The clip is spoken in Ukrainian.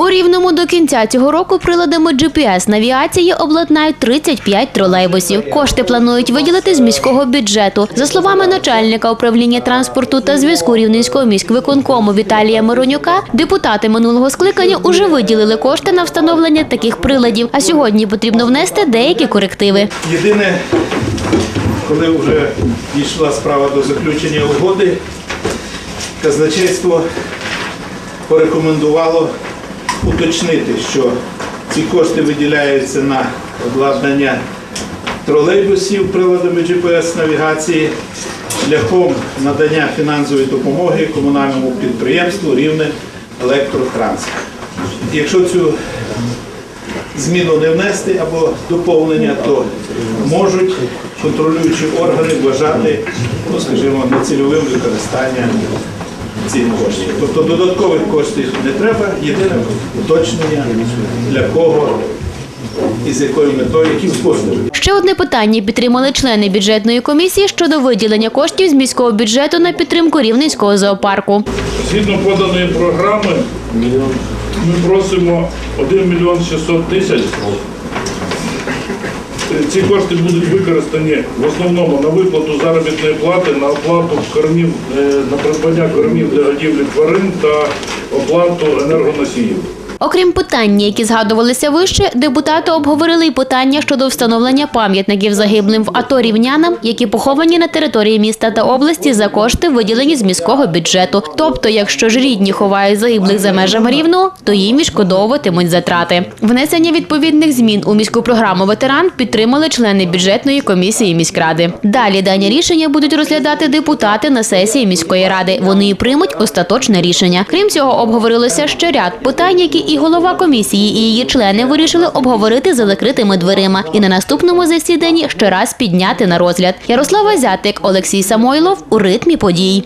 У Рівному до кінця цього року приладами GPS-навігації обладнають 35 тролейбусів. Кошти планують виділити з міського бюджету. За словами начальника управління транспорту та зв'язку Рівненського міськвиконкому Віталія Миронюка, депутати минулого скликання уже виділили кошти на встановлення таких приладів. А сьогодні потрібно внести деякі корективи. Єдине, коли вже дійшла справа до заключення угоди, казначейство порекомендувало уточнити, що ці кошти виділяються на обладнання тролейбусів приладами GPS-навігації шляхом надання фінансової допомоги комунальному підприємству Рівне Електротранс. Якщо цю зміну не внести або доповнення, то можуть контролюючі органи вважати, ну скажімо, нецільовим використанням цих коштів. Тобто додаткових коштів не треба, єдине уточнення для кого і з якою метою, які способи. Ще одне питання підтримали члени бюджетної комісії щодо виділення коштів з міського бюджету на підтримку рівненського зоопарку. Згідно поданої програми, ми просимо 1 мільйон 600 тисяч. Ці кошти будуть використані в основному на виплату заробітної плати, на оплату кормів, е, на придбання кормів для годівлі тварин та оплату енергоносіїв. Окрім питань, які згадувалися вище, депутати обговорили й питання щодо встановлення пам'ятників загиблим в АТО рівнянам, які поховані на території міста та області за кошти, виділені з міського бюджету. Тобто, якщо ж рідні ховають загиблих за межами рівного, то їм відшкодовуватимуть затрати. Внесення відповідних змін у міську програму ветеран підтримали члени бюджетної комісії міськради. Далі дані рішення будуть розглядати депутати на сесії міської ради. Вони і приймуть остаточне рішення. Крім цього, обговорилося ще ряд питань, які і голова комісії, і її члени вирішили обговорити за закритими дверима і на наступному засіданні ще раз підняти на розгляд. Ярослава Зятик, Олексій Самойлов у ритмі подій.